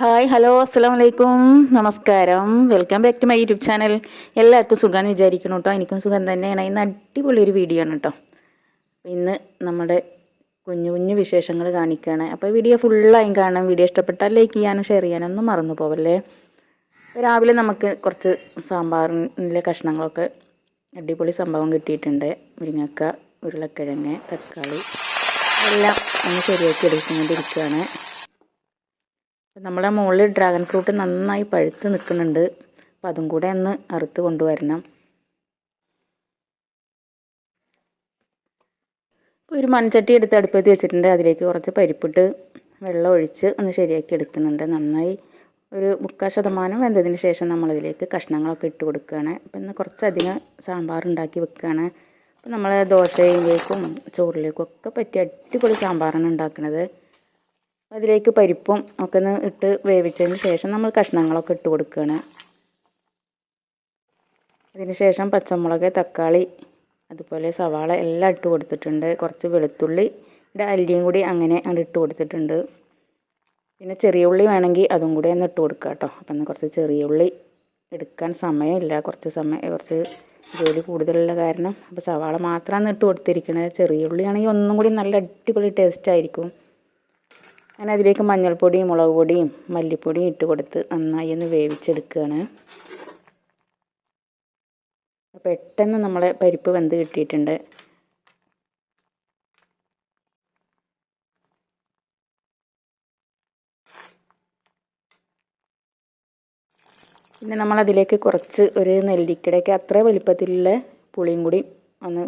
Hi hello അസ്സാം വലൈക്കും നമസ്കാരം. Welcome back to my YouTube channel. എല്ലാവർക്കും സുഖം വിചാരിക്കണം കേട്ടോ എനിക്കും സുഖം തന്നെയാണ്. ഇന്ന് അടിപൊളി ഒരു വീഡിയോ ആണ് കേട്ടോ ഇന്ന് നമ്മുടെ കുഞ്ഞു കുഞ്ഞു വിശേഷങ്ങൾ കാണിക്കുകയാണ് അപ്പോൾ വീഡിയോ ഫുള്ളായും കാണാം വീഡിയോ ഇഷ്ടപ്പെട്ടാൽ ലൈക്ക് ചെയ്യാനും ഷെയർ ചെയ്യാനും ഒന്നും മറന്നു പോവല്ലേ? രാവിലെ നമുക്ക് കുറച്ച് സാമ്പാറിന്റെ കഷ്ണങ്ങളൊക്കെ അടിപൊളി സംഭവം കിട്ടിയിട്ടുണ്ട്. മുരിങ്ങക്ക ഉരുളക്കിഴങ്ങ് തക്കാളി എല്ലാം ഒന്ന് ശരിയാക്കി എടുത്തുകൊണ്ടിരിക്കുകയാണ്. നമ്മളെ മുകളിൽ ഡ്രാഗൺ ഫ്രൂട്ട് നന്നായി പഴുത്ത് നിൽക്കുന്നുണ്ട് അപ്പം അതും കൂടെ ഒന്ന് അറുത്ത് കൊണ്ടുവരണം. ഒരു മൺചട്ടി എടുത്ത് അടുപ്പത്ത് വെച്ചിട്ടുണ്ട്. അതിലേക്ക് കുറച്ച് പരിപ്പിട്ട് വെള്ളം ഒഴിച്ച് ഒന്ന് ശരിയാക്കി എടുക്കുന്നുണ്ട്. നന്നായി ഒരു മുക്കാൽ ശതമാനം വെന്തതിന് ശേഷം നമ്മളതിലേക്ക് കഷ്ണങ്ങളൊക്കെ ഇട്ട് കൊടുക്കുകയാണ്. അപ്പം ഇന്ന് കുറച്ചധികം സാമ്പാർ ഉണ്ടാക്കി വെക്കുകയാണ്. അപ്പം നമ്മൾ ദോശയിലേക്കും ചോറിലേക്കും ഒക്കെ പറ്റിയ അടിപൊളി സാമ്പാറാണ് ഉണ്ടാക്കുന്നത് അതിലേക്ക് പരിപ്പും ഒക്കെ ഒന്ന് ഇട്ട് വേവിച്ചതിന് ശേഷം നമ്മൾ കഷ്ണങ്ങളൊക്കെ ഇട്ട് കൊടുക്കുകയാണ്. അതിന് ശേഷം പച്ചമുളക് തക്കാളി അതുപോലെ സവാള എല്ലാം ഇട്ട് കൊടുത്തിട്ടുണ്ട്. കുറച്ച് വെളുത്തുള്ളി അല്ലിയും കൂടി അങ്ങനെ അങ്ങ് ഇട്ട് കൊടുത്തിട്ടുണ്ട്. പിന്നെ ചെറിയ ഉള്ളി വേണമെങ്കിൽ അതും കൂടി ഒന്ന് ഇട്ട് കൊടുക്കുക കേട്ടോ. അപ്പം കുറച്ച് ചെറിയ ഉള്ളി എടുക്കാൻ സമയമില്ല. കുറച്ച് സമയം കുറച്ച് ജോലി കൂടുതലുള്ള കാരണം. അപ്പോൾ സവാള മാത്രമാണ് ഇട്ട് കൊടുത്തിരിക്കുന്നത് ചെറിയ ഉള്ളിയാണെങ്കിൽ ഒന്നും കൂടി നല്ല അടിപൊളി ടേസ്റ്റ് ആയിരിക്കും. അങ്ങനെ അതിലേക്ക് മഞ്ഞൾപ്പൊടിയും മുളക് പൊടിയും മല്ലിപ്പൊടിയും ഇട്ട് കൊടുത്ത് നന്നായി ഒന്ന് വേവിച്ചെടുക്കുകയാണ്. പെട്ടെന്ന് നമ്മളെ പരിപ്പ് വെന്ത് കിട്ടിയിട്ടുണ്ട്. പിന്നെ നമ്മളതിലേക്ക് കുറച്ച് ഒരു നെല്ലിക്കടയ്ക്ക് അത്ര വലിപ്പത്തിലുള്ള പുളിയും കൂടി ഒന്ന്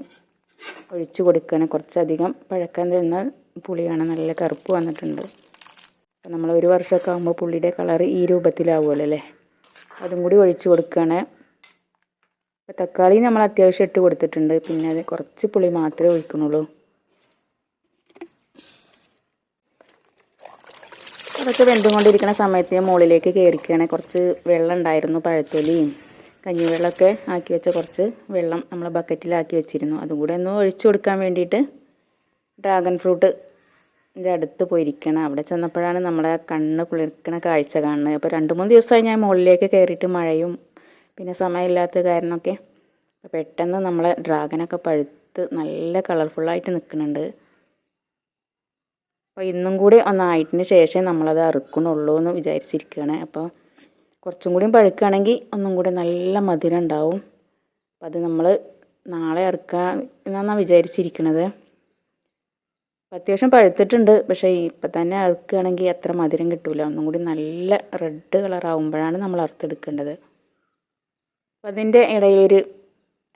ഒഴിച്ചു കൊടുക്കുകയാണ് കുറച്ചധികം. പഴക്കം തരുന്ന പുളിയാണ് നല്ല കറുപ്പ് വന്നിട്ടുണ്ട്. അപ്പം നമ്മൾ ഒരു വർഷമൊക്കെ ആകുമ്പോൾ പുള്ളിയുടെ കളർ ഈ രൂപത്തിലാവുമല്ലോ അല്ലേ? അതും കൂടി ഒഴിച്ച് കൊടുക്കുകയാണ്. അപ്പോൾ തക്കാളി നമ്മൾ അത്യാവശ്യം ഇട്ട് കൊടുത്തിട്ടുണ്ട്. പിന്നെ അത് കുറച്ച് പുളി മാത്രമേ ഒഴിക്കുന്നുള്ളൂ. അതൊക്കെ വെന്തുകൊണ്ടിരിക്കുന്ന സമയത്ത് ഞാൻ മുകളിലേക്ക് കയറിക്കുകയാണ്. കുറച്ച് വെള്ളം ഉണ്ടായിരുന്നു പഴത്തൊലിയും. കഞ്ഞിവെള്ളമൊക്കെ ആക്കി വെച്ച കുറച്ച് വെള്ളം നമ്മൾ ബക്കറ്റിലാക്കി വെച്ചിരുന്നു. അതും കൂടെ ഒന്ന് ഒഴിച്ചു കൊടുക്കാൻ വേണ്ടിയിട്ട് ഡ്രാഗൺ ഫ്രൂട്ട് ഇതിന്റെ അടുത്ത് പോയിരിക്കണം. അവിടെ ചെന്നപ്പോഴാണ് നമ്മളെ കണ്ണ് കുളിർക്കണ കാഴ്ച കാണുന്നത്. അപ്പോൾ രണ്ട് മൂന്ന് ദിവസമായി ഞാൻ മുകളിലേക്ക് കയറിയിട്ട് മഴയും പിന്നെ സമയമില്ലാത്ത കാരണമൊക്കെ പെട്ടെന്ന് നമ്മളെ ഡ്രാഗനൊക്കെ പഴുത്ത് നല്ല കളർഫുള്ളായിട്ട് നിൽക്കുന്നുണ്ട്. അപ്പോൾ ഇന്നും കൂടി ഒന്നായിട്ടിന് ശേഷം നമ്മളത് അറുക്കണുള്ളൂ എന്ന് വിചാരിച്ചിരിക്കുകയാണ്. അപ്പോൾ കുറച്ചും കൂടി പഴുക്കുകയാണെങ്കിൽ ഒന്നും കൂടി നല്ല മധുരം ഉണ്ടാവും. അപ്പോൾ അത് നമ്മൾ നാളെ അറുക്കാൻ എന്നാണ് വിചാരിച്ചിരിക്കുന്നത് അത്യാവശ്യം പഴുത്തിട്ടുണ്ട്. പക്ഷേ ഇപ്പം തന്നെ അറുക്കുകയാണെങ്കിൽ അത്ര മധുരം കിട്ടില്ല ഒന്നും കൂടി നല്ല റെഡ് കളർ ആവുമ്പോഴാണ് നമ്മൾ അറുത്തെടുക്കേണ്ടത്. അപ്പം അതിന്റെ ഇടയിലൊരു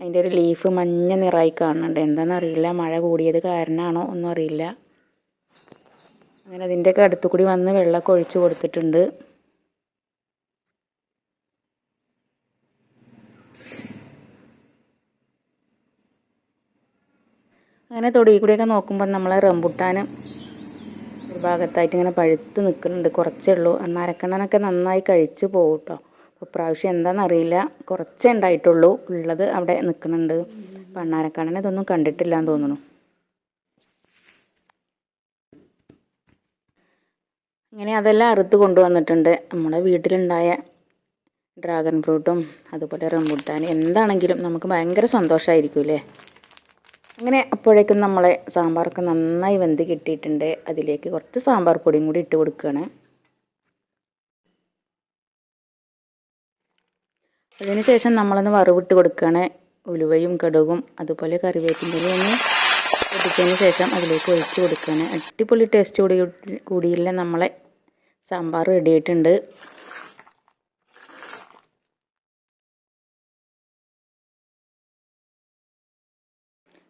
അതിന്റെ ഒരു ലീഫ് മഞ്ഞ നിറായി കാണുന്നുണ്ട്. എന്താണെന്നറിയില്ല. മഴ കൂടിയത് കാരണമാണോ ഒന്നും അറിയില്ല. അങ്ങനെ അതിന്റെയൊക്കെ അടുത്തു കൂടി വന്ന് വെള്ളമൊക്കെ ഒഴിച്ചു കൊടുത്തിട്ടുണ്ട്. അങ്ങനെ തൊടി കൂടിയൊക്കെ നോക്കുമ്പോൾ നമ്മൾ റംബുട്ടാന് ഒരു ഭാഗത്തായിട്ട് ഇങ്ങനെ പഴുത്ത് നിൽക്കുന്നുണ്ട് കുറച്ചേ ഉള്ളൂ. അന്നരക്കണ്ണനൊക്കെ നന്നായി കഴിച്ചു പോകും കേട്ടോ അപ്പോൾ പ്രാവശ്യം എന്താണെന്നറിയില്ല കുറച്ചേ ഉണ്ടായിട്ടുള്ളൂ. ഉള്ളത് അവിടെ നിൽക്കുന്നുണ്ട് അപ്പം അണ്ണാരക്കണ്ണൻ ഇതൊന്നും കണ്ടിട്ടില്ല എന്ന് തോന്നുന്നു. അങ്ങനെ അതെല്ലാം അറുത്ത് കൊണ്ടുവന്നിട്ടുണ്ട്. നമ്മുടെ വീട്ടിലുണ്ടായ ഡ്രാഗൺ ഫ്രൂട്ടും അതുപോലെ റംബുട്ടാൻ എന്താണെങ്കിലും നമുക്ക് ഭയങ്കര സന്തോഷമായിരിക്കും അല്ലേ? അങ്ങനെ അപ്പോഴേക്കും നമ്മളെ സാമ്പാറൊക്കെ നന്നായി വെന്ത് കിട്ടിയിട്ടുണ്ട്. അതിലേക്ക് കുറച്ച് സാമ്പാർ പൊടിയും കൂടി ഇട്ട് കൊടുക്കുകയാണ്. അതിനുശേഷം നമ്മളൊന്ന് വറവിട്ട് കൊടുക്കുകയാണ്. ഉലുവയും കടുകും അതുപോലെ കറിവേപ്പിന്റെ ഒന്ന് പൊടിച്ചതിന് ശേഷം അതിലേക്ക് ഒഴിച്ച് കൊടുക്കുകയാണ്. അടിപൊളി ടേസ്റ്റ് കൂടി കൂടിയില്ല നമ്മളെ സാമ്പാർ റെഡി ആയിട്ടുണ്ട്.